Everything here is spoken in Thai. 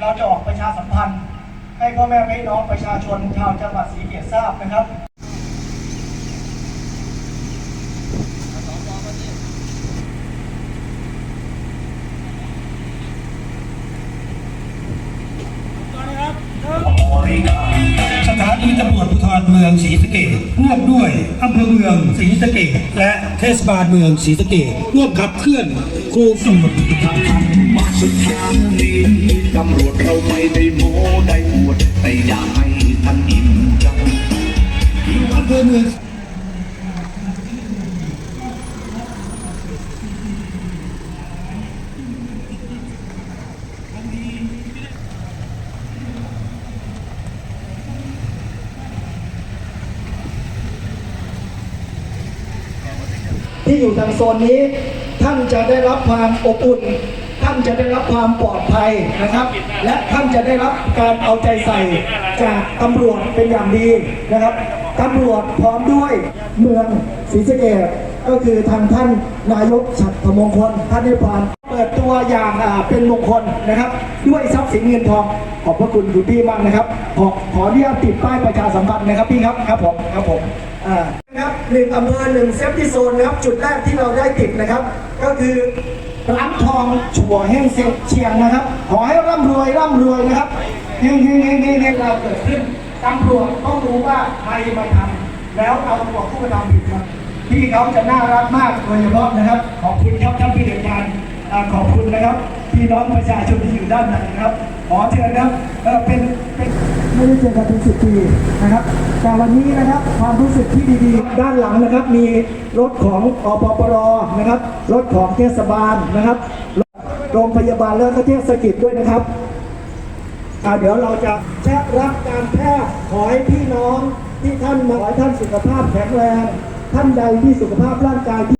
เราจะออกประชาสัมพันธ์ ให้พ่อแม่พี่น้องประชาชนชาวจังหวัดศรีสะเกษทราบนะครับสถานีตำรวจภูธรเมืองศรีสะเกษร่วมด้วยอำเภอเมืองศรีสะเกษและเทศบาลเมืองศรีสะเกษร่วมขับเคลื่อนโครงสมุดมาสุดทางนี้ ตำรวจเราไม่ได้โม้ได้อวด แต่อยากให้ท่านอิ่มจอำเภอเมืองที่อยู่ทางโซนนี้ ท่านจะได้รับความอบอุ่น ท่านจะได้รับความปลอดภัยนะครับ และท่านจะได้รับการเอาใจใส่จากตำรวจเป็นอย่างดีนะครับตำรวจพร้อมด้วยเมืองศรีสะเกษก็คือทางท่านนายกฉัตรมงคลท่านได้ความเปิดตัวอย่างเป็นมงคลนะครับ ด้วยทรัพย์สินเงินทองขอบพระคุณคุณพี่มากนะครับ ขอขออนุญาตติดป้ายประชาสัมพันธ์นะครับพี่ครับครับผมครับผมอ่านะครับหนึ่งอำเภอหนึ่งเซฟตี้โซนนะครับจุดแรกที่เราได้ติดนะครับ ก็คือ ร้านทองชัวแห้งเซียงเชียงนะครับ ขอให้ร่ำรวยร่ำรวยนะครับเฮงเฮงเฮงเฮงเฮงเราเกิดขึ้นตำรวจต้องรู้ว่าใครมาทำแล้วเอาตัวผู้กระทำผิดมาพี่เขาจะน่ารักมากโดยเฉพาะนะครับ ขอบคุณครับท่านผู้เดือดการขอบคุณนะครับ พี่น้องประชาชนที่อยู่ด้านในนะครับขอเชิญนะครับเป็นเป็น ไม่ได้เจอกันเป็นสิบปีนะครับ แต่วันนี้นะครับความรู้สึกที่ดีๆ ด้านหลังนะครับ มีรถของอปปรนะครับ รถของเทศบาลนะครับ โรงพยาบาลแล้วก็เทศกิจด้วยนะครับอาเดี๋ยวเราจะแจ้รับการแพทย์ขอให้พี่น้องที่ท่านมาขอให้ท่านสุขภาพแข็งแรง ท่านใดที่สุขภาพร่างกาย